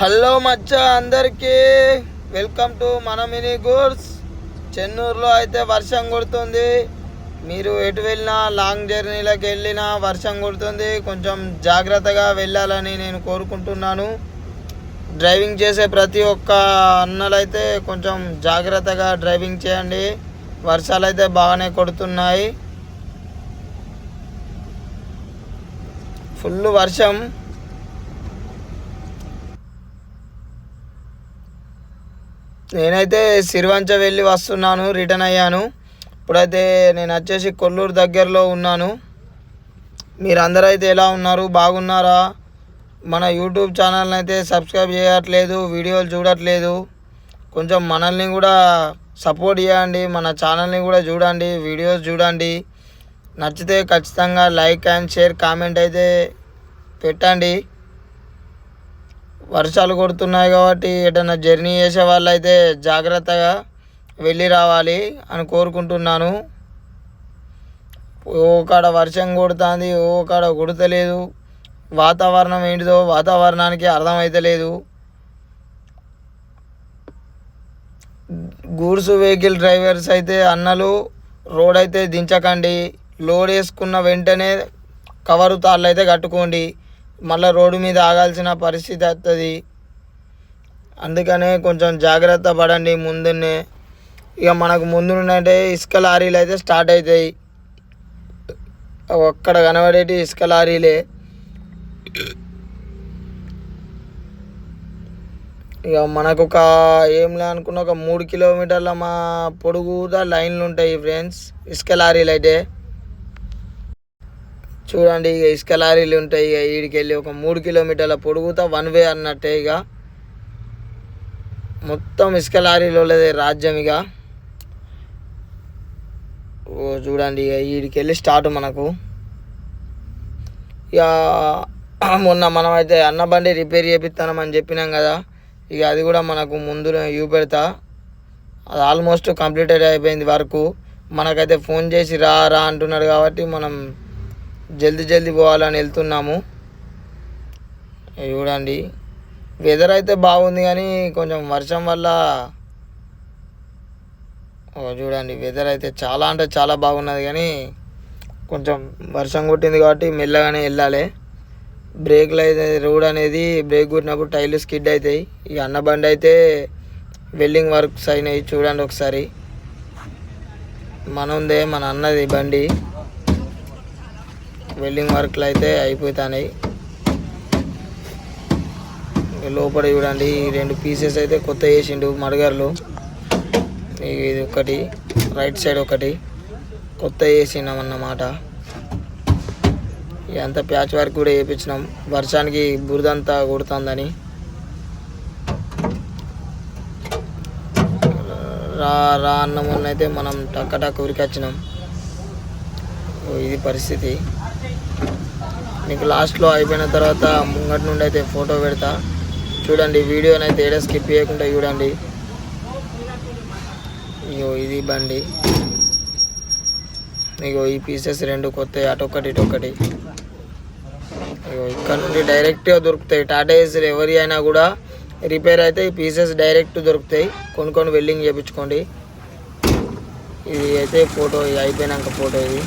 Hello మచ్చ అందరికీ. Welcome to మన మినీ గూడ్స్. చెన్నూరులో అయితే వర్షం కొడుతుంది. మీరు ఎటు వెళ్ళినా లాంగ్ జర్నీలకు వెళ్ళినా వర్షం కొడుతుంది. కొంచెం జాగ్రత్తగా వెళ్ళాలని నేను కోరుకుంటున్నాను. డ్రైవింగ్ చేసే ప్రతి ఒక్క అన్నలైతే కొంచెం జాగ్రత్తగా డ్రైవింగ్ చేయండి. వర్షాలు అయితే బాగానే కొడుతున్నాయి. ఫుల్ వర్షం. నేనైతే సిరివంచ వెళ్ళి వస్తున్నాను రిటర్న్ అయ్యాను. ఇప్పుడైతే నేను వచ్చేసి కొల్లూరు దగ్గరలో ఉన్నాను. మీరందరూ అయితే ఎలా ఉన్నారు? బాగున్నారా? మన యూట్యూబ్ ఛానల్ని అయితే సబ్స్క్రైబ్ చేయట్లేదు వీడియోలు చూడట్లేదు. కొంచెం మనల్ని కూడా సపోర్ట్ చేయండి మన ఛానల్ని కూడా చూడండి వీడియోస్ చూడండి. నచ్చితే ఖచ్చితంగా లైక్ అండ్ షేర్ కామెంట్ అయితే పెట్టండి. వర్షాలు కొడుతున్నాయి కాబట్టి ఎటన్నా జర్నీ చేసే వాళ్ళు అయితే జాగ్రత్తగా వెళ్ళి రావాలి అని కోరుకుంటున్నాను. ఓ కాడ వర్షం కొడుతుంది ఓ కాడ కొడతలేదు. వాతావరణం ఏంటిదో వాతావరణానికి అర్థమైతలేదు. గూడ్స్ వెహికల్ డ్రైవర్స్ అయితే అన్నలు రోడ్ అయితే దించకండి. లోడ్ వేసుకున్న వెంటనే కవరు తాళ్ళు అయితే కట్టుకోండి. మళ్ళీ రోడ్డు మీద ఆగాల్సిన పరిస్థితి వస్తుంది అందుకనే కొంచెం జాగ్రత్త పడండి ముందునే ఇక మనకు ముందు అంటే ఇసుక లారీలు అయితే స్టార్ట్ అవుతాయి ఒక్కడ కనబడేటి ఇసుక లారీలే. ఇక మనకు ఒక ఏంలే అనుకున్న ఒక మూడు కిలోమీటర్ల మా పొడుగుదా లైన్లు ఉంటాయి ఫ్రెండ్స్. ఇసుక లారీలు అయితే చూడండి ఇక ఇసుక లారీలు ఉంటాయి ఇక వీడికి వెళ్ళి ఒక మూడు కిలోమీటర్ల పొడుగుతా వన్ వే అన్నట్టే ఇక. మొత్తం ఇసుక లారీలో రాజ్యం ఇక. ఓ చూడండి ఇక వీడికి వెళ్ళి స్టార్ట్ మనకు. ఇక మొన్న మనం అయితే అన్న బండి రిపేర్ చేపిస్తానమని చెప్పినాం కదా. ఇక అది కూడా మనకు ముందు చూపెడతా. అది ఆల్మోస్ట్ కంప్లీటెడ్ అయిపోయింది వరకు. మనకైతే ఫోన్ చేసి రా రా అంటున్నాడు కాబట్టి మనం జల్దీ జల్దీ పోవాలని వెళ్తున్నాము. చూడండి. వెదర్ అయితే బాగుంది కానీ కొంచెం వర్షం వల్ల చూడండి. వెదర్ అయితే చాలా అంటే చాలా బాగున్నది కానీ కొంచెం వర్షం కొట్టింది కాబట్టి మెల్లగానే వెళ్ళాలి. బ్రేక్లు అయితే రోడ్ అనేది బ్రేక్ కొట్టినప్పుడు టైర్లు స్కిడ్ అవుతాయి. ఈ అన్న బండి అయితే వెల్డింగ్ వర్క్స్ అయినాయి. చూడండి ఒకసారి. మనందే మన అన్నది బండి. వెల్డింగ్ వర్క్లు అయితే అయిపోతున్నాయి లోపల చూడండి ఈ రెండు పీసెస్ అయితే కొత్త వేసిండు మడగర్లు. ఇది ఒకటి రైట్ సైడ్ ఒకటి కొత్త వేసినాం అన్నమాట. ప్యాచ్ వర్క్ కూడా వేయించినాం వర్షానికి బురదంతా కొడుతుందని. రా రా అన్న మొన్న అయితే మనం టక్క టక్క ఉరికొచ్చినాం. ఇది పరిస్థితి. మీకు లాస్ట్లో అయిపోయిన తర్వాత ముంగటి నుండి అయితే ఫోటో పెడతా. చూడండి వీడియోని అయితే ఏడా స్కిప్ చేయకుండా చూడండి. ఇగో ఇది బండి. ఇగో ఈ పీసెస్ రెండు కొత్త అటొక్కటి ఇటొక్కటి ఇగో ఇక్కడ నుండి డైరెక్ట్గా దొరుకుతాయి. టాటా ఏసీలు ఎవరి అయినా కూడా రిపేర్ అయితే ఈ పీసెస్ డైరెక్ట్ దొరుకుతాయి. కొనుక్కొని వెల్డింగ్ చేయించుకోండి ఇది అయితే ఫోటో అయిపోయినాక ఫోటో ఇది.